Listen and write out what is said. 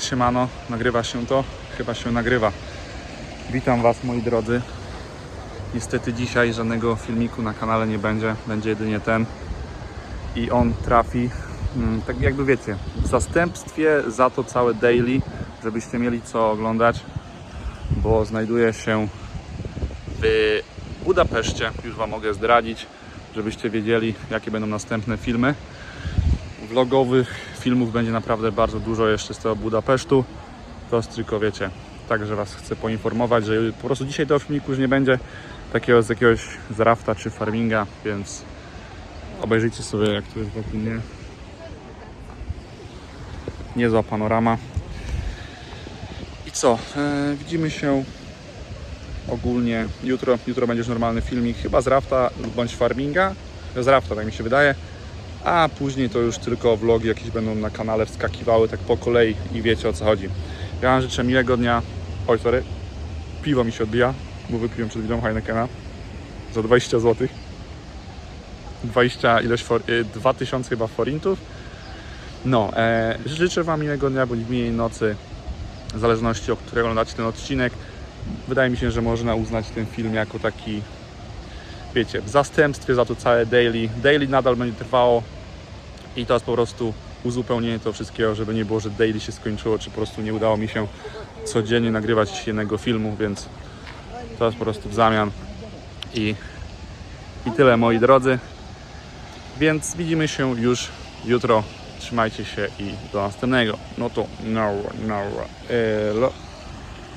Siemano, nagrywa się to? Chyba się nagrywa. Witam Was moi drodzy. Niestety dzisiaj żadnego filmiku na kanale nie będzie, będzie jedynie ten. I on trafi, mm, tak jakby wiecie, w zastępstwie za to całe daily, żebyście mieli co oglądać, bo znajduje się w Budapeszcie, już Wam mogę zdradzić, żebyście wiedzieli jakie będą następne filmy vlogowych filmów będzie naprawdę bardzo dużo jeszcze z tego Budapesztu. To tylko wiecie, także Was chcę poinformować, że po prostu dzisiaj tego filmiku już nie będzie takiego z jakiegoś zrafta czy farminga, więc obejrzyjcie sobie jak to jest wokół mnie. Niezła panorama. I co? E, widzimy się ogólnie jutro. Jutro będzie już normalny filmik, chyba z rafta bądź farminga. Z rafta, tak mi się wydaje a później to już tylko vlogi jakieś będą na kanale wskakiwały tak po kolei i wiecie o co chodzi. Ja wam życzę miłego dnia. Oj, sorry. Piwo mi się odbija, bo wypiłem przed chwilą Heinekena za 20 zł. 20 ileś for, y, 2000 chyba forintów. No, e, życzę wam miłego dnia bądź miłej nocy, w zależności od którego oglądacie ten odcinek. Wydaje mi się, że można uznać ten film jako taki wiecie, w zastępstwie za to całe daily. Daily nadal będzie trwało i to jest po prostu uzupełnienie tego wszystkiego, żeby nie było, że daily się skończyło, czy po prostu nie udało mi się codziennie nagrywać jednego filmu, więc to jest po prostu w zamian. I, i tyle moi drodzy. Więc widzimy się już jutro. Trzymajcie się i do następnego. No to no, no, elo.